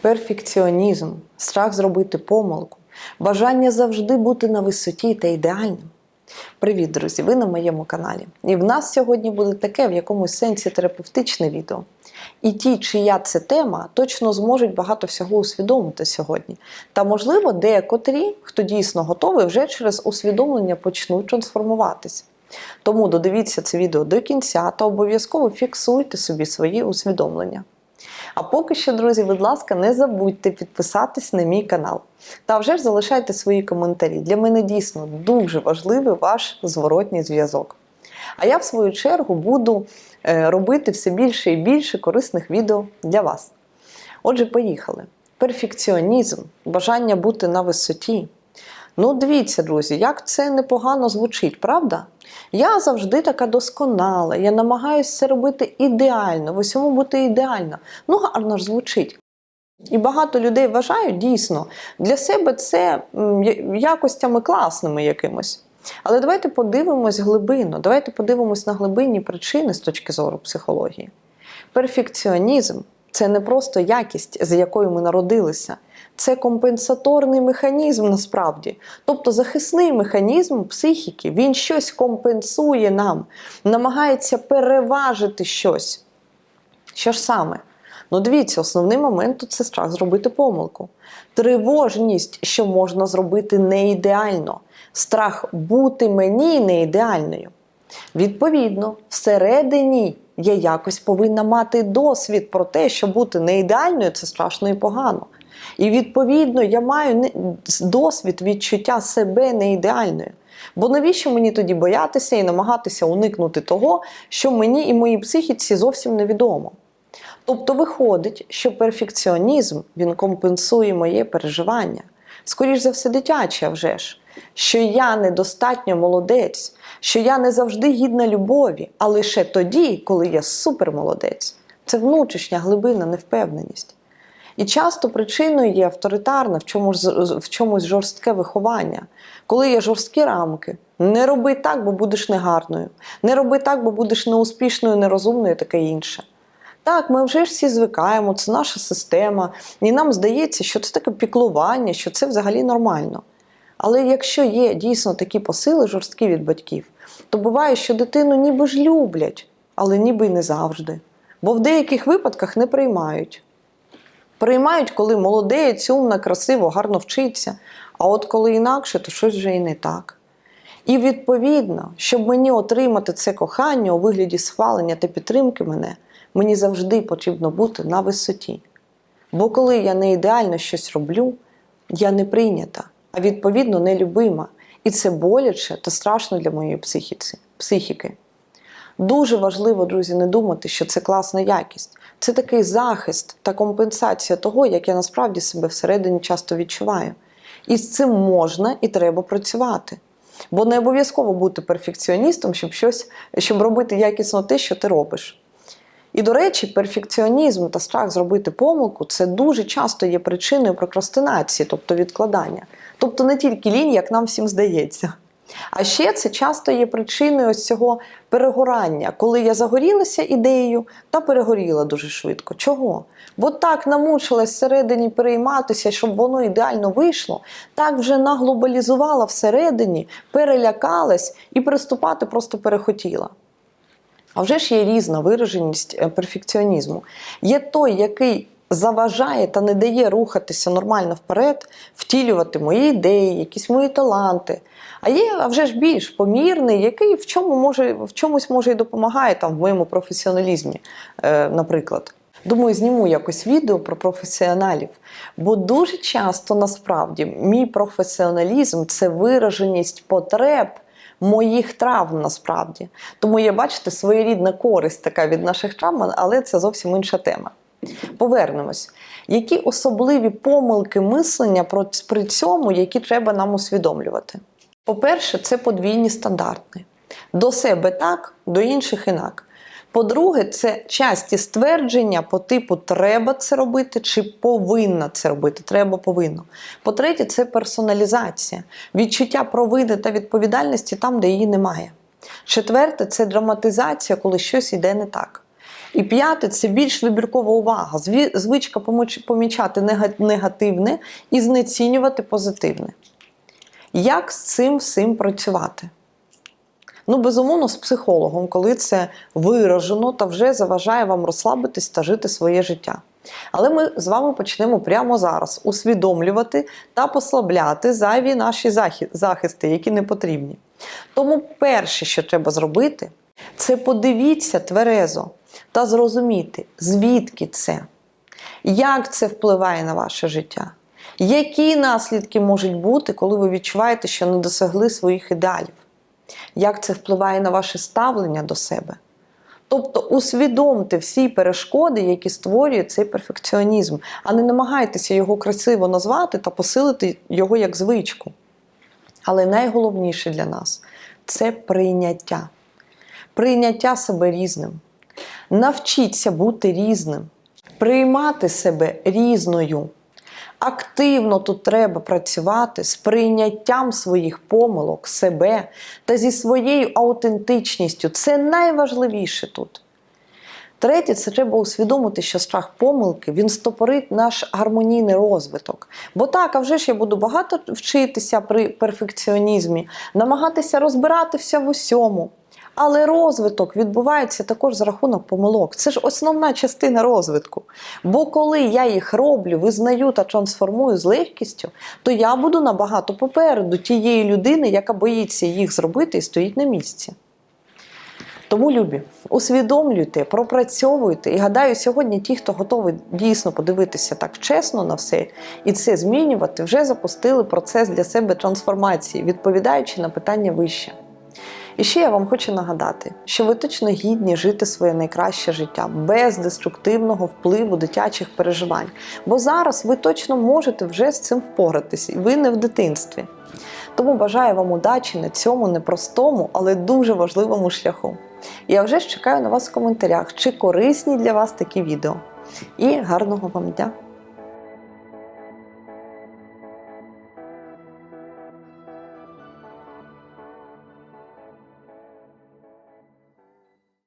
перфекціонізм, страх зробити помилку, бажання завжди бути на висоті та ідеальним. Привіт, друзі! Ви на моєму каналі. І в нас сьогодні буде таке в якомусь сенсі терапевтичне відео. І ті, чия це тема, точно зможуть багато всього усвідомити сьогодні. Та, можливо, деякотрі, хто дійсно готовий, вже через усвідомлення почнуть трансформуватися. Тому додивіться це відео до кінця та обов'язково фіксуйте собі свої усвідомлення. А поки що, друзі, будь ласка, не забудьте підписатись на мій канал. Та вже ж залишайте свої коментарі. Для мене дійсно дуже важливий ваш зворотній зв'язок. А я, в свою чергу, буду е, робити все більше і більше корисних відео для вас. Отже, поїхали. Перфекціонізм, бажання бути на висоті. Ну, дивіться, друзі, як це непогано звучить, правда? Я завжди така досконала, я намагаюся це робити ідеально, в усьому бути ідеально. Ну, гарно ж звучить. І багато людей вважають дійсно для себе це якостями класними якимось. Але давайте подивимось глибинно, давайте подивимось на глибинні причини з точки зору психології. Перфекціонізм це не просто якість, з якою ми народилися, це компенсаторний механізм насправді. Тобто захисний механізм психіки, він щось компенсує нам, намагається переважити щось. Що ж саме? Ну, дивіться, основний момент це страх зробити помилку. Тривожність, що можна зробити не ідеально. Страх бути мені не ідеальною. Відповідно, всередині я якось повинна мати досвід про те, що бути не ідеальною це страшно і погано. І відповідно я маю досвід відчуття себе не ідеальною. Бо навіщо мені тоді боятися і намагатися уникнути того, що мені і моїй психіці зовсім невідомо? Тобто виходить, що перфекціонізм він компенсує моє переживання. Скоріш за все, дитяче вже ж, що я недостатньо молодець, що я не завжди гідна любові, а лише тоді, коли я супермолодець. Це внутрішня глибинна невпевненість. І часто причиною є авторитарне, в чомусь, в чомусь жорстке виховання, коли є жорсткі рамки. Не роби так, бо будеш негарною. Не роби так, бо будеш неуспішною, нерозумною, таке інше. Так, ми вже ж всі звикаємо, це наша система, і нам здається, що це таке піклування, що це взагалі нормально. Але якщо є дійсно такі посили жорсткі від батьків, то буває, що дитину ніби ж люблять, але ніби й не завжди. Бо в деяких випадках не приймають. Приймають, коли молодець, умна, красиво, гарно вчиться. А от коли інакше, то щось вже і не так. І відповідно, щоб мені отримати це кохання у вигляді схвалення та підтримки мене, мені завжди потрібно бути на висоті. Бо коли я не ідеально щось роблю, я не прийнята, а відповідно нелюбима. І це боляче та страшно для моєї психіці, психіки. Дуже важливо, друзі, не думати, що це класна якість. Це такий захист та компенсація того, як я насправді себе всередині часто відчуваю. І з цим можна і треба працювати. Бо не обов'язково бути перфекціоністом, щоб щось, щоб робити якісно те, що ти робиш. І, до речі, перфекціонізм та страх зробити помилку це дуже часто є причиною прокрастинації, тобто відкладання. Тобто не тільки лінь, як нам всім здається. А ще це часто є причиною ось цього перегорання, коли я загорілася ідеєю та перегоріла дуже швидко. Чого? Бо так намучилась всередині перейматися, щоб воно ідеально вийшло, так вже наглобалізувала всередині, перелякалась і приступати просто перехотіла. А вже ж є різна вираженість е, перфекціонізму. Є той, який заважає та не дає рухатися нормально вперед, втілювати мої ідеї, якісь мої таланти. А є а вже ж більш помірний, який в, чому може, в чомусь може і допомагає там, в моєму професіоналізмі, е, наприклад. Думаю, зніму якось відео про професіоналів. Бо дуже часто насправді мій професіоналізм це вираженість потреб моїх травм насправді. Тому є, бачите, своєрідна користь така від наших травм, але це зовсім інша тема. Повернемось. Які особливі помилки мислення при цьому, які треба нам усвідомлювати? По-перше, це подвійні стандарти. До себе так, до інших інак. По-друге, це часті ствердження по типу треба це робити чи повинна це робити. Треба повинно. По-третє, це персоналізація, відчуття провини та відповідальності там, де її немає. Четверте це драматизація, коли щось йде не так. І п'яте це більш вибіркова увага, звичка помічати негативне і знецінювати позитивне. Як з цим всім працювати? Ну, безумовно, з психологом, коли це виражено та вже заважає вам розслабитись та жити своє життя. Але ми з вами почнемо прямо зараз усвідомлювати та послабляти зайві наші захисти, які не потрібні. Тому перше, що треба зробити, це подивіться тверезо та зрозуміти, звідки це, як це впливає на ваше життя, які наслідки можуть бути, коли ви відчуваєте, що не досягли своїх ідеалів, як це впливає на ваше ставлення до себе. Тобто усвідомте всі перешкоди, які створює цей перфекціонізм, а не намагайтеся його красиво назвати та посилити його як звичку. Але найголовніше для нас це прийняття. Прийняття себе різним. Навчіться бути різним, приймати себе різною. Активно тут треба працювати з прийняттям своїх помилок, себе та зі своєю аутентичністю. Це найважливіше тут. Третє, це треба усвідомити, що страх помилки він стопорить наш гармонійний розвиток. Бо так, а вже ж я буду багато вчитися при перфекціонізмі, намагатися розбиратися в усьому. Але розвиток відбувається також за рахунок помилок. Це ж основна частина розвитку. Бо коли я їх роблю, визнаю та трансформую з легкістю, то я буду набагато попереду тієї людини, яка боїться їх зробити і стоїть на місці. Тому, любі, усвідомлюйте, пропрацьовуйте. І гадаю, сьогодні ті, хто готовий дійсно подивитися так чесно на все і це змінювати, вже запустили процес для себе трансформації, відповідаючи на питання вище. І ще я вам хочу нагадати, що ви точно гідні жити своє найкраще життя без деструктивного впливу дитячих переживань. Бо зараз ви точно можете вже з цим впоратися, і ви не в дитинстві. Тому бажаю вам удачі на цьому непростому, але дуже важливому шляху. Я вже ж чекаю на вас в коментарях, чи корисні для вас такі відео. І гарного вам дня!